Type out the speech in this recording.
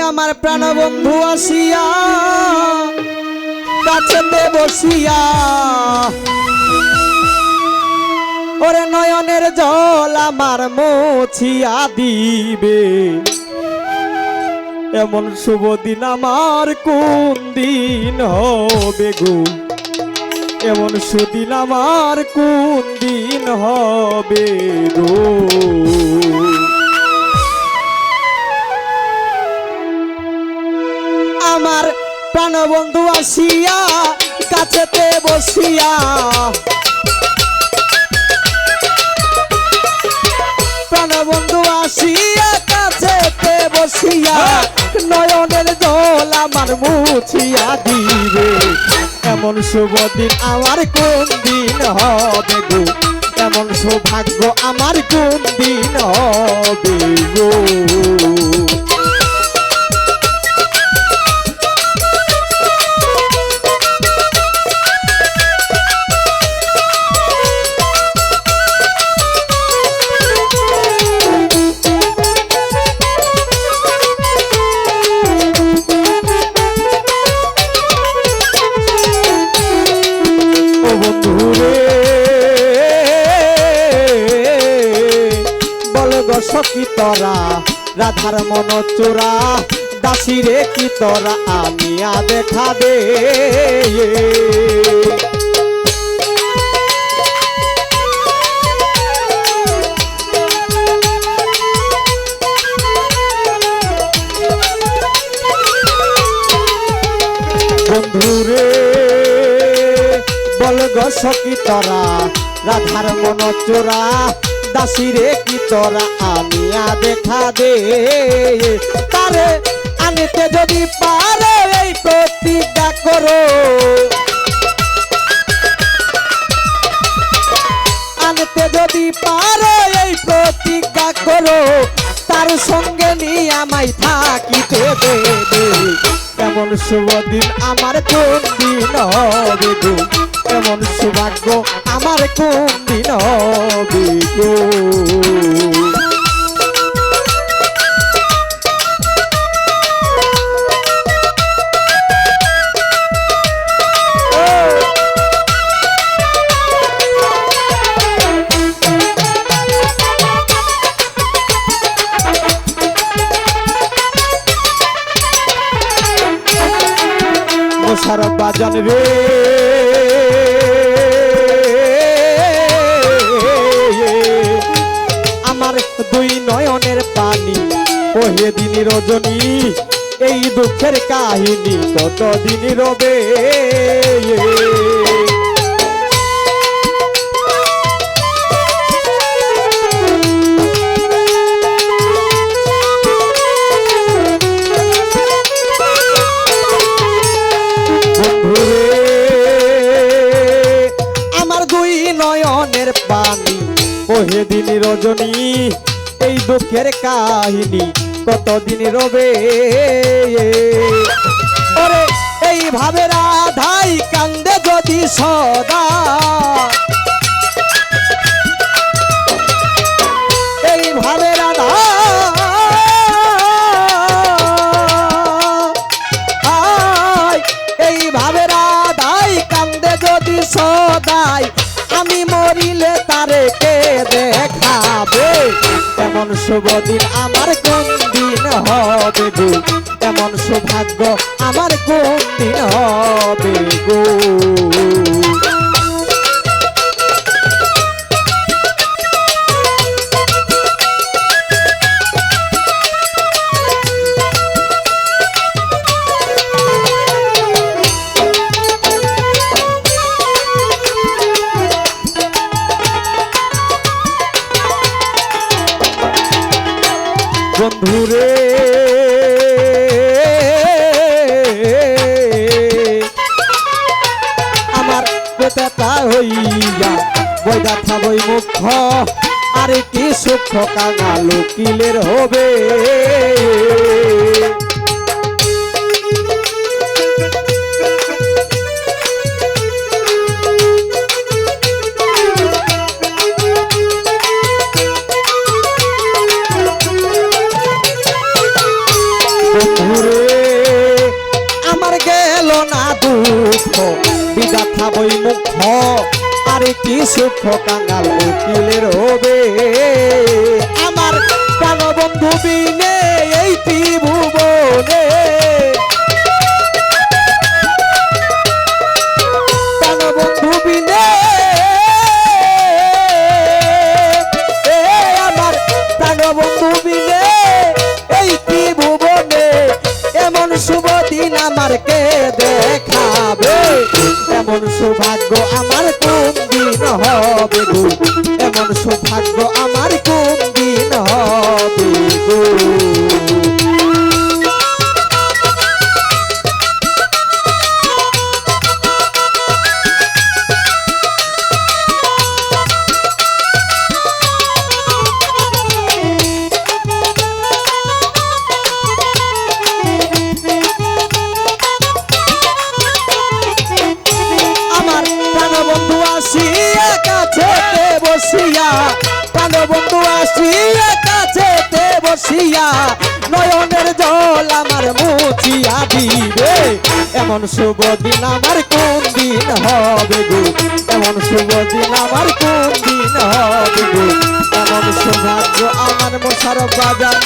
আমার প্রাণবন্ধু আসিয়া কাছেতে বসিয়া। ওরে নয়নের জল আমার মুছিয়া দিবে। এমন শুভ দিন আমার কোন দিন হবে গো? এমন সুদিন আমার কোন দিন হবে গো? প্রাণবন্ধু আসিয়া, কাছেতে বসিয়া। প্রাণবন্ধু আসিয়া, কাছেতে বসিয়া, নয়নের জল আমার মুছিয়া দিবে। এমন শুভ দিন আমার কোন দিন হবে গো? এমন সৌভাগ্য আমার কোন দিন হবে গো? গো সখী তরা, রাধার মন চোরা দাসী রে কি তরা, আমি দেখা দে। বন্ধুরে বল গো সখী তরা, রাধার মন চোরা দাসী রে কি তোরা আমিয়া দেখা দে? তারে আনিতে যদি পারে এই প্রতিজ্ঞা করো। আনতে যদি পারো এই প্রতিজ্ঞা করো, তার সঙ্গে নিয়ে আমায় থাকিতে দেবে। এমন শুভ দিন আমার কোন দিন এমন সৌভাগ্য? আমার কোন দিন হবে গো? মশার বাজান রে। ওহে দিন রজনী, এই দুঃখের কাহিনী কত দিন রবে নয়নের পানি ওহে দিন রজনী, এই দুঃখের কাহিনী কতদিন রবে? এইভাবে রাধাই কান্দে যদি সদা। এমন শুভ দিন আমার কোন দিন হবে এমন সৌভাগ্য আমার কোন দিন হবে বন্ধুরে আমার বেতাটা হইয়া বৈদা থাবই মুখ। আরে কি সুখ কাঙালো কিলের হবে? বিদাথা বই মুখ। আরে কি সুখ কাঙ্গাল উকিলের হবে। আমার প্রাণ বন্ধু বিনে সৌভাগ্য আমার কোন দিন হবে গো এমন সৌভাগ্য বসিয়া নয়নের জল আমার মুছিয়া দিবে। এমন শুভ দিন আমার কোন দিন হবে গো? এমন শুভ দিন আমার কোন দিন হবে গো? এমন সৌভাগ্য আমার মশার বাজার